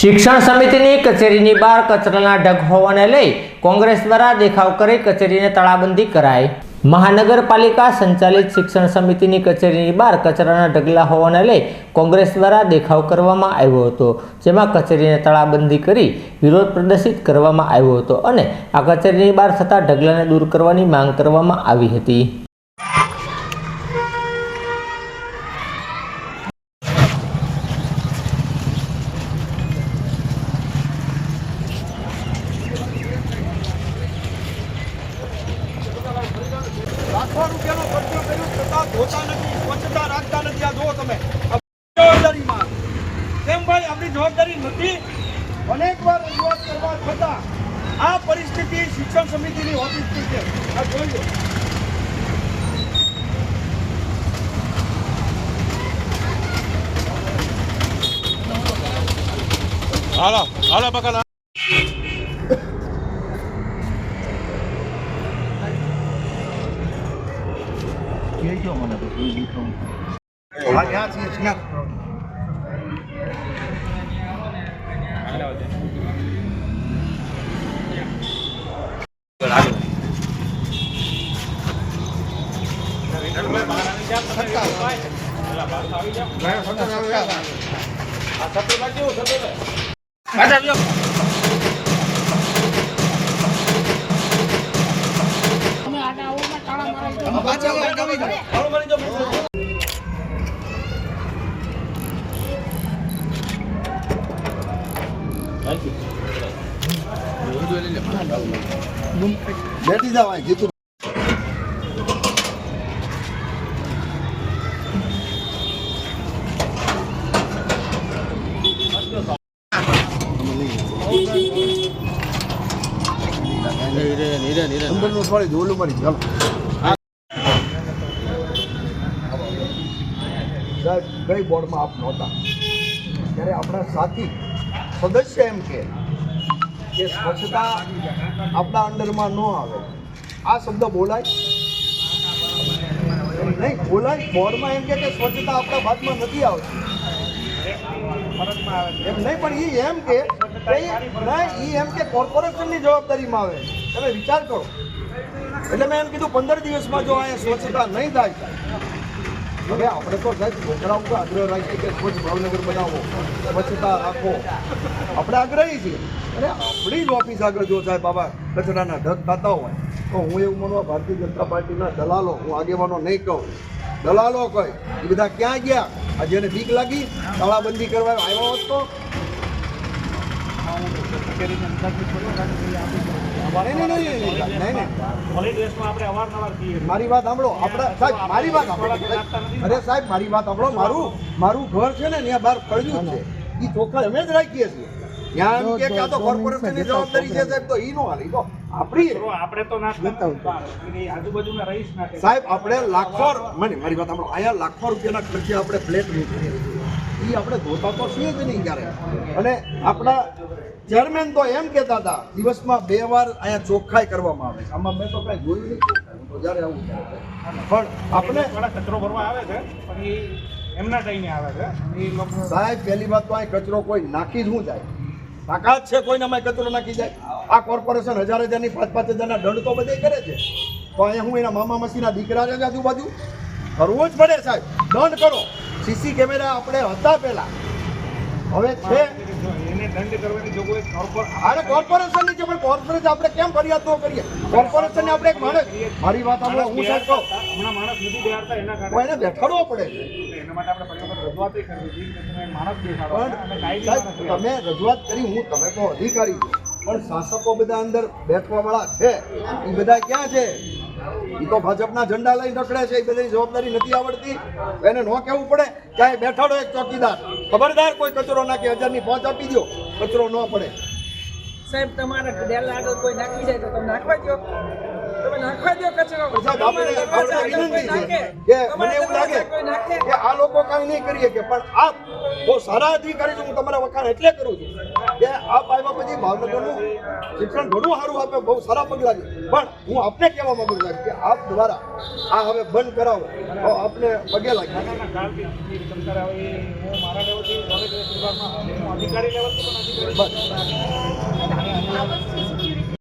શિક્ષણ સમિતિની કચેરીની બહાર કચરાના ઢગ હોવાને લઈ કોંગ્રેસ દ્વારા દેખાવ કરી કચેરીને તાળાબંધી કરાઈ. મહાનગરપાલિકા સંચાલિત શિક્ષણ સમિતિની કચેરીની બહાર કચરાના ઢગલા હોવાને લઈ કોંગ્રેસ દ્વારા દેખાવ કરવામાં આવ્યો હતો, જેમાં કચેરીને તાળાબંધી કરી વિરોધ પ્રદર્શિત કરવામાં આવ્યો હતો અને આ કચેરીની બહાર થતા ઢગલાને દૂર કરવાની માંગ કરવામાં આવી હતી. આ પરિસ્થિતિ શિક્ષણ સમિતિની હોતી છે આ જોઈ હાલો હાલો બકા Geliyor bana da uygun kalın. Hadi hadi geçin yap. Hadi hadi yok. બેઠી જાવ જીતું નંબરનું થોડી ધોલું મળી ચાલો કઈ બોર્ડમાં આપ નહોતા. ત્યારે આપણા સાથી સદસ્ય એમ કે સ્વચ્છતા આપણા અંડરમાં ન આવે. આ શબ્દ બોલાય? નહીં, બોલાય બોર્ડમાં એમ કે સ્વચ્છતા આપણા ભાગમાં નથી આવતી. એમ નહીં, પણ એ એમ કે નહીં ઈ એમ કે કોર્પોરેશનની જવાબદારીમાં આવે. તમે વિચાર કરો. એટલે મેં એમ કીધું, પંદર દિવસમાં જો અહીંયા સ્વચ્છતા નહીં થાય હવે આપણે તો સાહેબ છોકરાઓ તો આગ્રહ રાખીએ કે સ્વચ્છ ભાવનગર બનાવો. સ્વચ્છતા રાખો. આપણે આગ્રહી છીએ. અને આપણી જ ઓફિસ આગળ જો સાહેબ બાબા કચરાના ઢગ થતા હોય, તો હું એવું માનવા ભારતીય જનતા પાર્ટીના દલાલો, હું આગેવાનો નહીં કહું. દલાલો કહે એ બધા ક્યાં ગયા? આ જેને બીક લાગી? તાળાબંધી કરવા આવ્યો હોત તો નહીં, નહીં, નહીં, નહીં, નહીં, નહીં. મારી વાત સાંભળો. આપણા સાહેબ મારી વાત સાંભળો. અરે સાહેબ મારી વાત સાંભળો. મારું મારું ઘર છે ને ત્યાં બહાર કળજું છે. એ ચોખ્ખા અમે જ રાખીએ છીએ. ત્યાં એમ કે આ તો કોર્પોરેશનની જવાબદારી છે સાહેબ તો એ નો હાલી. તો આપણી આપણે તો આજુબાજુના રહીશ સાહેબ આપણે લાખો મને મારી વાત સાંભળો. અહીંયા લાખો રૂપિયાના ખર્ચે આપણે પ્લેટ મૂકીએ એ આપણે ધોતા તો છીએ જ નહીં ક્યારે. અને આપણા ચેરમેન તો એમ કહેતા હતા દિવસમાં બે વાર અહીંયા ચોખ્ખાઈ કરવામાં આવે છે. આમાં મેં તો કાંઈ જોયું નહીં. તો જ્યારે આવું પણ આપણે થોડા કચરો ભરવા આવે છે પણ એ એમના ટાઈમે આવે છે. એ લોકો સાહેબ પહેલી વાત તો અહીં કચરો કોઈ નાખી જ હું જાય. તાકાત છે કોઈને અમે કચરો નાખી જાય? આ કોર્પોરેશન હજાર હજારની પાંચ પાંચ હજારના દંડ તો બધે કરે છે. તો અહીંયા હું એના મામા મસીના દીકરા છે આજુબાજુ કરવું જ પડે સાહેબ. દંડ કરો. સીસી કેમેરા આપણે હતા પહેલા. હવે છે એને દંડ કરવાની જોગવાઈ corpor- અરે કોર્પોરેશનની છે પણ કોર્પોરેશન આપણે કેમ ફરિયાદ ન કરીએ? કોર્પોરેશનને આપણે એક માણસ મારી વાત હું સાહેબ કહું. હમણાં માણસ નથી બેહાડતા એના કારણે એને બેઠાડવો પડે એના માટે આપણે ફરી રજૂઆત કરવી જોઈએ કે તમે માણસ. તમે રજૂઆત કરી હું તમે તો અધિકારી છો. પણ શાસકો બધા અંદર બેઠવા વાળા છે. એ બધા ક્યાં છે? એ તો ભાજપના ઝંડા લઈ રખડે છે એ બધી જવાબદારી નથી આવડતી. એને ન કહેવું પડે કે અહીં બેઠાડો એક ચોકીદાર. ખબરદાર કોઈ કચરો નાખે હજારની પહોંચ આપી દો કચરો ન પડે. સાહેબ તમારા ડેલ આગળ કોઈ નાખી જાય તો તમે નાખવા દો તમે નાખવા દો કચરો. કે મને એવું લાગે કે આ લોકો કાંઈ નહીં કરીએ કે પણ આપ બહુ સારા અધિકારી છો હું તમારા વખાણ એટલે કરું છું કે આપ આવ્યા પછી ભાવનગરનું શિક્ષણ ઘણું સારું આપે બહુ સારા પગલાં છે પણ હું આપને કહેવા માંગુ છું કે આપ દ્વારા આ હવે બંધ કરાવો. તો આપને પગે લાગે અધિકારી